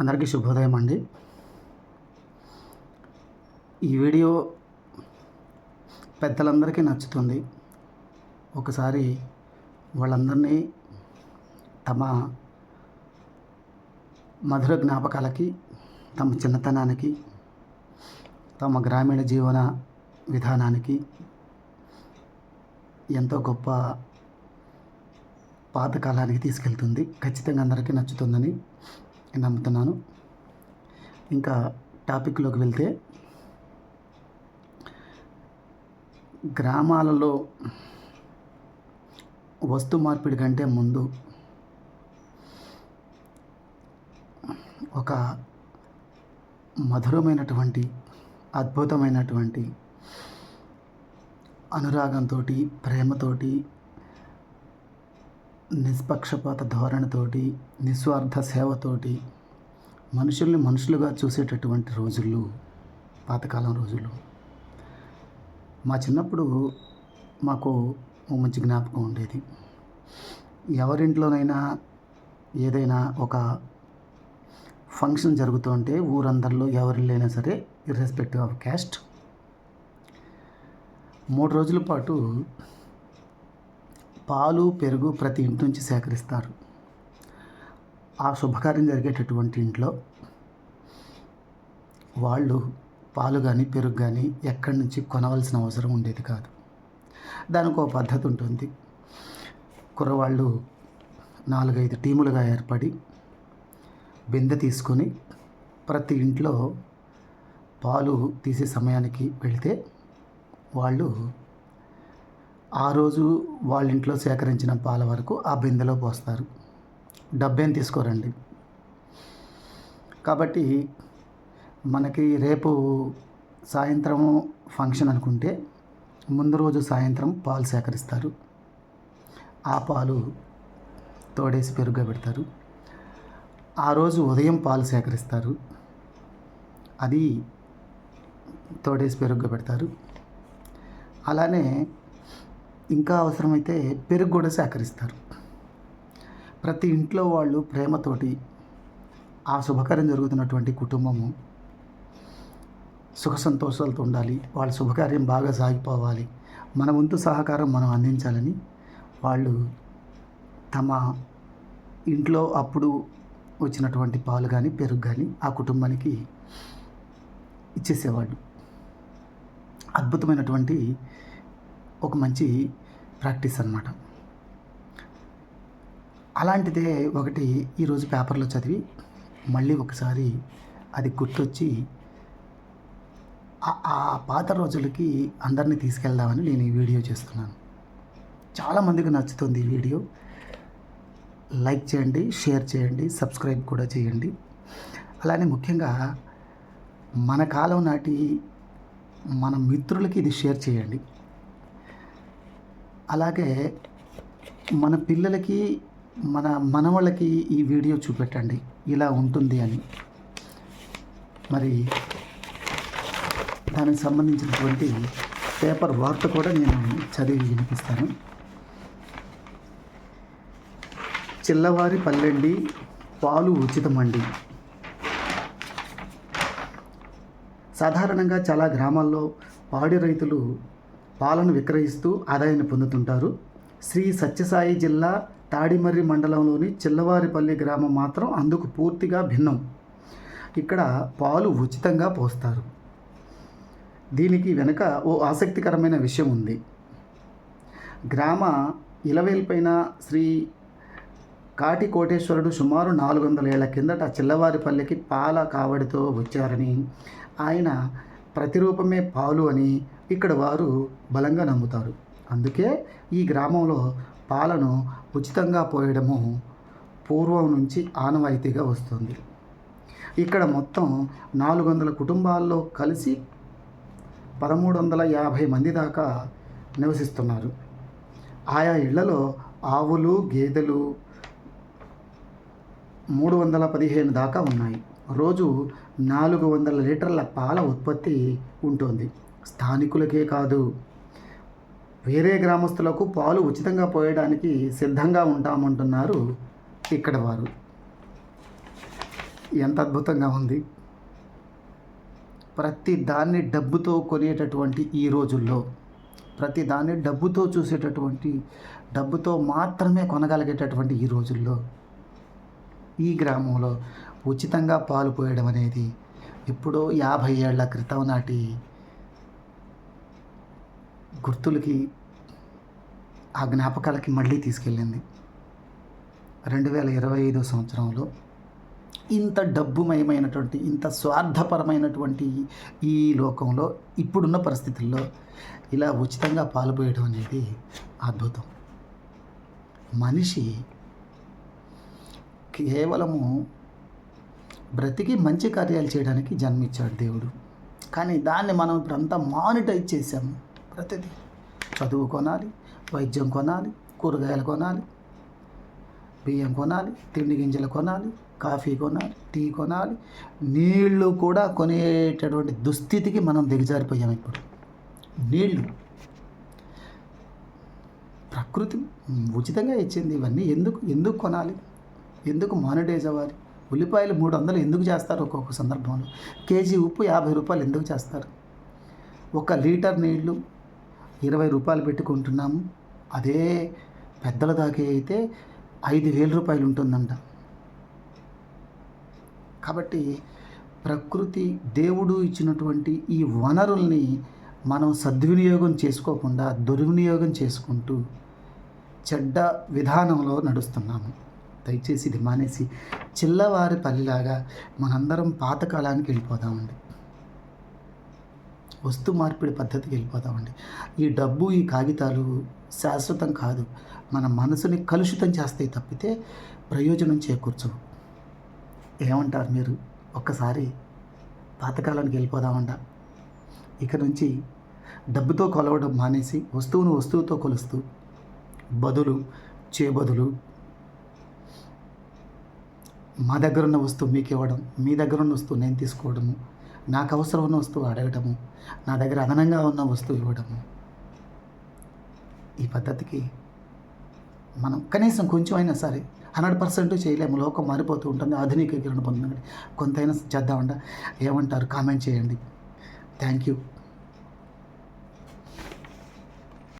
అందరికీ శుభోదయం అండి. ఈ వీడియో పెద్దలందరికీ నచ్చుతుంది. ఒకసారి వాళ్ళందరినీ తమ మధుర జ్ఞాపకాలకి తమ చిన్నతనానికి తమ గ్రామీణ జీవన విధానానికి ఎంతో గొప్ప పాతకాలానికి తీసుకెళ్తుంది. ఖచ్చితంగా అందరికీ నచ్చుతుందని నమ్ముతున్నాను. ఇంకా టాపిక్లోకి వెళ్తే గ్రామాలలో వస్తు మార్పిడి కంటే ముందు ఒక మధురమైనటువంటి అద్భుతమైనటువంటి అనురాగంతో ప్రేమతోటి నిష్పక్షపాత ధోరణితోటి నిస్వార్థ సేవతోటి మనుషుల్ని మనుషులుగా చూసేటటువంటి రోజులు పాతకాలం రోజులు. మా చిన్నప్పుడు మాకు ఓ మంచి జ్ఞాపకం ఉండేది. ఎవరింట్లోనైనా ఏదైనా ఒక ఫంక్షన్ జరుగుతుంటే ఊరందరిలో ఎవరిల్లైనా సరే ఇర్రెస్పెక్టివ్ ఆఫ్ క్యాస్ట్ మూడు రోజుల పాటు పాలు పెరుగు ప్రతి ఇంటి నుంచి సేకరిస్తారు. ఆ శుభకార్యం జరిగేటటువంటి ఇంట్లో వాళ్ళు పాలు కానీ పెరుగు కానీ ఎక్కడి నుంచి కొనవలసిన అవసరం ఉండేది కాదు. దానికి ఒక పద్ధతి ఉంటుంది. కుర్రవాళ్ళు నాలుగైదు టీములుగా ఏర్పడి బిందె తీసుకొని ప్రతి ఇంట్లో పాలు తీసే సమయానికి వెళితే వాళ్ళు ఆ రోజు వాళ్ళ ఇంట్లో సేకరించిన పాల వరకు ఆ బిందెలో పోస్తారు. డబ్బేం తీసుకోరండి. కాబట్టి మనకి రేపు సాయంత్రం ఫంక్షన్ అనుకుంటే ముందు రోజు సాయంత్రం పాలు సేకరిస్తారు. ఆ పాలు తోడేసి పెరుగ్గా పెడతారు. ఆ రోజు ఉదయం పాలు సేకరిస్తారు. అది తోడేసి పెరుగ్గా పెడతారు. అలానే ఇంకా అవసరమైతే పెరుగు కూడా సేకరిస్తారు. ప్రతి ఇంట్లో వాళ్ళు ప్రేమతోటి ఆ శుభకార్యం జరుగుతున్నటువంటి కుటుంబము సుఖ సంతోషాలతో ఉండాలి. వాళ్ళ శుభకార్యం బాగా సాగిపోవాలి. మన వంతు సహకారం మనం అందించాలని వాళ్ళు తమ ఇంట్లో అప్పుడు వచ్చినటువంటి పాలు కానీ పెరుగు కానీ ఆ కుటుంబానికి ఇచ్చేసేవాళ్ళు. అద్భుతమైనటువంటి ఒక మంచి ప్రాక్టీస్ అన్నమాట. అలాంటిదే ఒకటి ఈరోజు పేపర్లో చదివి మళ్ళీ ఒకసారి అది గుర్తొచ్చి ఆ- ఆ పాత రోజులకి అందరినీ తీసుకెళ్దామని నేను ఈ వీడియో చేస్తున్నాను. చాలామందికి నచ్చుతుంది ఈ వీడియో. లైక్ చేయండి షేర్ చేయండి సబ్స్క్రైబ్ కూడా చేయండి. అలానే ముఖ్యంగా మన కాలం నాటి మన మిత్రులకి ఇది షేర్ చేయండి. అలాగే మన పిల్లలకి మన మనవాళ్ళకి ఈ వీడియో చూపెట్టండి. ఇలా ఉంటుంది అని. మరి దానికి సంబంధించినటువంటి పేపర్ వార్త కూడా నేను చదివి వినిపిస్తాను. చిల్లవారి పల్లెండి పాలు ఉచితమండి. సాధారణంగా చాలా గ్రామాల్లో పాడి రైతులు పాలను విక్రయిస్తూ ఆదాయాన్ని పొందుతుంటారు. శ్రీ సత్యసాయి జిల్లా తాడిమర్రి మండలంలోని చిల్లవారిపల్లి గ్రామం మాత్రం అందుకు పూర్తిగా భిన్నం. ఇక్కడ పాలు ఉచితంగా పోస్తారు. దీనికి వెనుక ఓ ఆసక్తికరమైన విషయం ఉంది. గ్రామ ఇలవేల్పైన శ్రీ కాటి కోటేశ్వరుడు సుమారు నాలుగు వందల ఏళ్ళ కిందట చిల్లవారిపల్లికి పాల కావడితో వచ్చారని ఆయన ప్రతిరూపమే పాలు అని ఇక్కడ వారు బలంగా నమ్ముతారు. అందుకే ఈ గ్రామంలో పాలను ఉచితంగా పోయడము పూర్వం నుంచి ఆనవాయితీగా వస్తుంది. ఇక్కడ మొత్తం నాలుగు వందల కుటుంబాల్లో కలిసి పదమూడు వందల యాభై మంది దాకా నివసిస్తున్నారు. ఆయా ఇళ్ళలో ఆవులు గేదెలు మూడు వందల పదిహేను దాకా ఉన్నాయి. రోజు నాలుగు వందల లీటర్ల పాల ఉత్పత్తి ఉంటుంది. స్థానికులకే కాదు. వేరే గ్రామస్తులకు పాలు ఉచితంగా పోయడానికి సిద్ధంగా ఉంటామంటున్నారు ఇక్కడ వారు. ఎంత అద్భుతంగా ఉంది. ప్రతి దాన్ని డబ్బుతో కొనేటటువంటి ఈ రోజుల్లో ప్రతి దాన్ని డబ్బుతో చూసేటటువంటి డబ్బుతో మాత్రమే కొనగలిగేటటువంటి ఈ రోజుల్లో ఈ గ్రామంలో ఉచితంగా పాలు పోయడం అనేది ఎప్పుడో యాభై ఏళ్ళ క్రితం నాటి గుర్తులకి ఆ జ్ఞాపకాలకి మళ్ళీ తీసుకెళ్ళింది. రెండు వేల ఇరవై ఐదో సంవత్సరంలో ఇంత డబ్బుమయమైనటువంటి ఇంత స్వార్థపరమైనటువంటి ఈ లోకంలో ఇప్పుడున్న పరిస్థితుల్లో ఇలా ఉచితంగా పాల్పోయడం అనేది అద్భుతం. మనిషి కేవలము బ్రతికి మంచి కార్యాలు చేయడానికి జన్మించాడు దేవుడు. కానీ దాన్ని మనం ఇప్పుడు అంతా మానిటైజ్ చేసాము ప్రతిదీ చదువు కొనాలి వైద్యం కొనాలి కూరగాయలు కొనాలి బియ్యం కొనాలి తిండి గింజలు కొనాలి కాఫీ కొనాలి టీ కొనాలి. నీళ్ళు కూడా కొనేటటువంటి దుస్థితికి మనం దిగజారిపోయాం ఇప్పుడు. నీళ్ళు. ప్రకృతి ఉచితంగా ఇచ్చింది ఇవన్నీ ఎందుకు? ఎందుకు కొనాలి? ఎందుకు మానిటైజ్ అవ్వాలి? ఉల్లిపాయలు మూడు వందలు ఎందుకు చేస్తారు ఒక్కొక్క సందర్భంలో? కేజీ ఉప్పు యాభై రూపాయలు ఎందుకు చేస్తారు? ఒక లీటర్ నీళ్ళు ఇరవై రూపాయలు పెట్టుకుంటున్నాము. అదే పెద్దల దాకే అయితే ఐదు వేల రూపాయలు ఉంటుందంట. కాబట్టి ప్రకృతి దేవుడు ఇచ్చినటువంటి ఈ వనరుల్ని మనం సద్వినియోగం చేసుకోకుండా దుర్వినియోగం చేసుకుంటూ చెడ్డ విధానంలో నడుస్తున్నాము. దయచేసి ఇది మానేసి చిల్లవారి పల్లిలాగా మనందరం పాతకాలానికి వెళ్ళిపోదామండి. వస్తు మార్పిడి పద్ధతికి వెళ్ళిపోతామండి. ఈ డబ్బు ఈ కాగితాలు శాశ్వతం కాదు. మన మనసుని కలుషితం చేస్తాయి తప్పితే ప్రయోజనం చేకూర్చవు. ఏమంటారు మీరు? ఒక్కసారి పాతకాలానికి వెళ్ళిపోదామంట. ఇక నుంచి డబ్బుతో కొలవడం మానేసి వస్తువును వస్తువుతో కొలుస్తూ బదులు చేబదులు మా దగ్గర ఉన్న వస్తువు మీకు ఇవ్వడం మీ దగ్గర ఉన్న వస్తువు నేను తీసుకోవడము నాకు అవసరం ఉన్న వస్తువు అడగటము నా దగ్గర అదనంగా ఉన్న వస్తువు ఇవ్వడము ఈ పద్ధతికి మనం కనీసం కొంచెం అయినా సరే హండ్రెడ్ పర్సెంట్ చేయలేము. లోకం మారిపోతూ ఉంటుంది. ఆధునికీకరణ పొందండి కొంతైనా చేద్దామంట. ఏమంటారు? కామెంట్ చేయండి. Thank you.